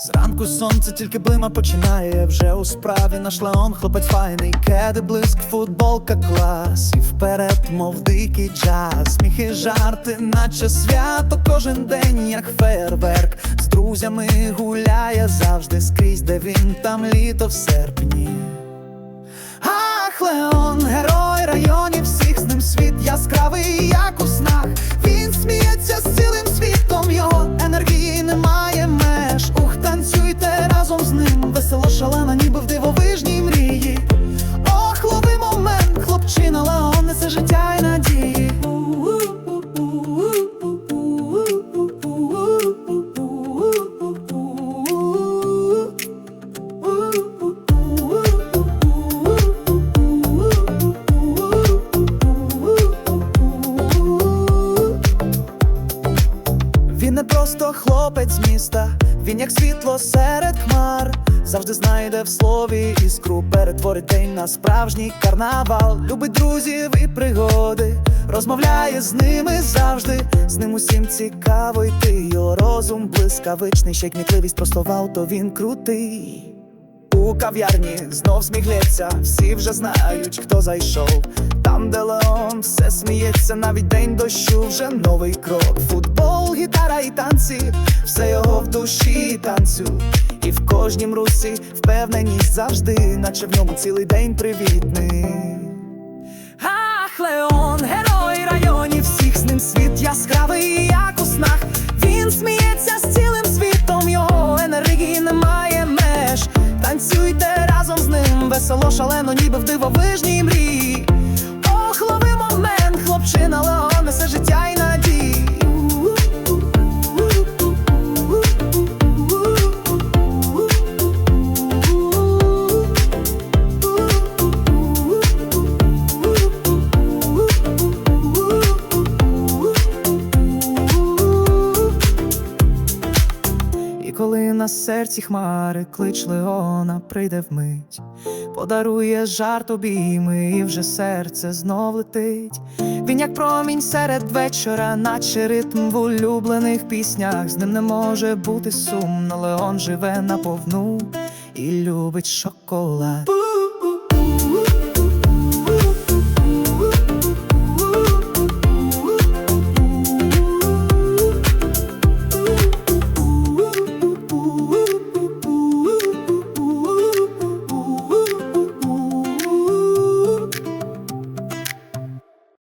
Зранку сонце тільки блима починає. Вже у справі наш Леон, хлопець файний, кеди, блиск, футболка, клас. І вперед, мов дикий джаз, сміхи, жарти, наче свято. Кожен день, як фейерверк. З друзями гуляє завжди скрізь, де він там літо в серпні. Ах, Леон, герой районів, всіх з ним світ яскравий, як у весело шалена, ніби в дивовижній мрії. Просто хлопець з міста, він як світло серед хмар, завжди знайде в слові іскру, перетворить день на справжній карнавал. Любить друзів і пригоди, розмовляє з ними завжди. З ним усім цікаво йти. Його розум блискавичний, ще кмітливість просто вау, то він крутий. У кав'ярні знов сміхлється, всі вже знають, хто зайшов. Там, де Леон, все сміється, навіть день дощу, вже новий крок. Футбол, гітара і танці, все його в душі танцю. І в кожнім русі впевненість завжди, наче в ньому цілий день привітний. Ах, Леон, герой районів, всіх з ним світ яскравий, як у снах. Він сміється з цілим світом, його енергії немає меж. Танцюйте разом з ним, весело, шалено, ніби в дивовижній мрії. Коли на серці хмари клич Леона прийде вмить, подарує жарт обійми, і вже серце знов летить. Він як промінь серед вечора, наче ритм в улюблених піснях. З ним не може бути сумно, Леон живе наповну і любить шоколад.